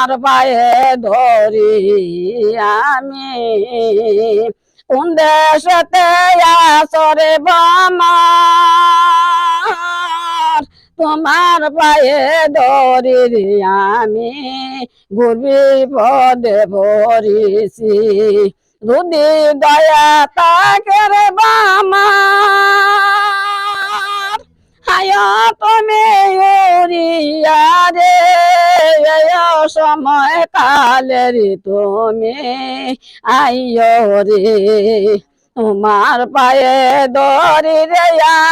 তোমার পায়ে ধরি আমি। কোন দেশতে আসরে বামার তোমার পায়ে ধরি আমি। গুরবি পদে ভরিছি যদি দয়া তাকে উড়িয়া রে সময় কালের তুমি আইয় রে। তোমার পায়ে দরি রে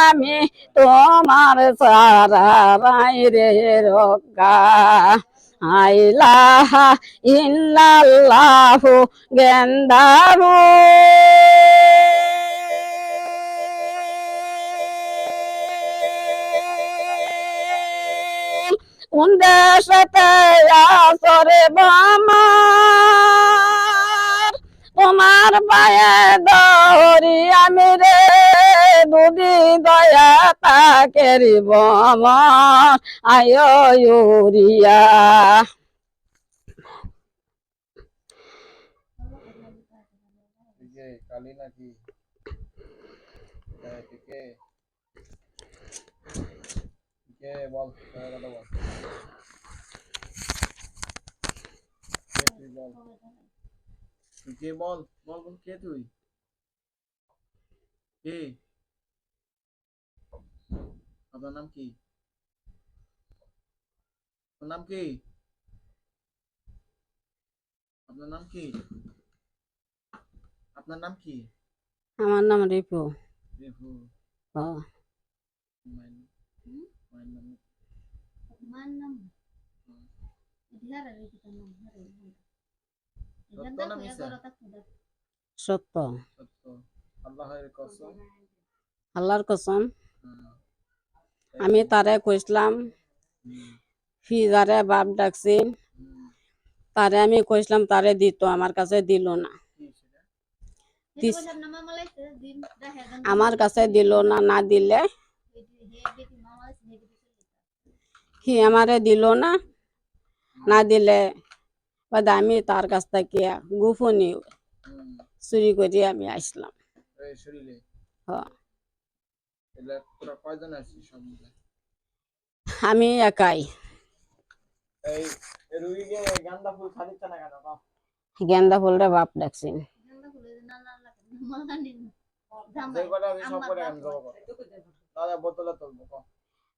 আমি, তোমার সারা রাই রে রক্ষা আইলাহা ইল্লাল্লাহু গেন্দারু। তোমার পায়ে দৌড়ি আমি রে দুদি দয়া তাকে বমর আয় ইউরিয়া। কে কালি নাকি? হ্যাঁ, কে বল? কথা বল। কে তুই বল? তুই কে বল? বল বল কে তুই? কে? আপনার নাম কি? আপনার নাম কি? আপনার নাম কি? আপনার নাম কি? আমার নাম রিপু। রিভু ও, সত্য আল্লাহের কসম? আল্লাহর কসম। আমি তারে কইসলাম ফিজারে বাপ ডাকছি। তারে আমি কইসলাম তারে দিত আমার কাছে দিল না. আমার কাছে দিল না না দিলে হি আমারে দিল না? না দিলে বাদে আমি তার কাছ থেকে গোপনে হুম, চুরি করে আমি আসলাম। এই শরীরে হ। এগুলা তোরা কয়জন আছিস সব মিলে? আমি একাই। গান্দা ফুল খাদিচ্ছে না কেন? কও? গেন্দা ফুলরে বাপ ডাকছি।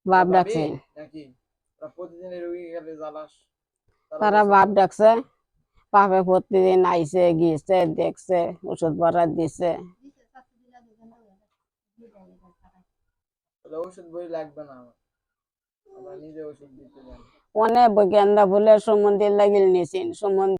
বাপ ভাবি, ডাকছি। নাকি? তোরা প্রতিদিন রুগী খেলে জ্বালাস। তারা বাপ ডাকছে বাপে প্রতিদিন আইসে গিয়েছে দেখছে ওষুধ ভরা দিছে ওষুধ বই লাগবে না আমরা। নিজে ওষুধ দিতে অনেক গেন্দা ফুলের সম্বন্ধে লাগিল নিছেন সম্বন্ধে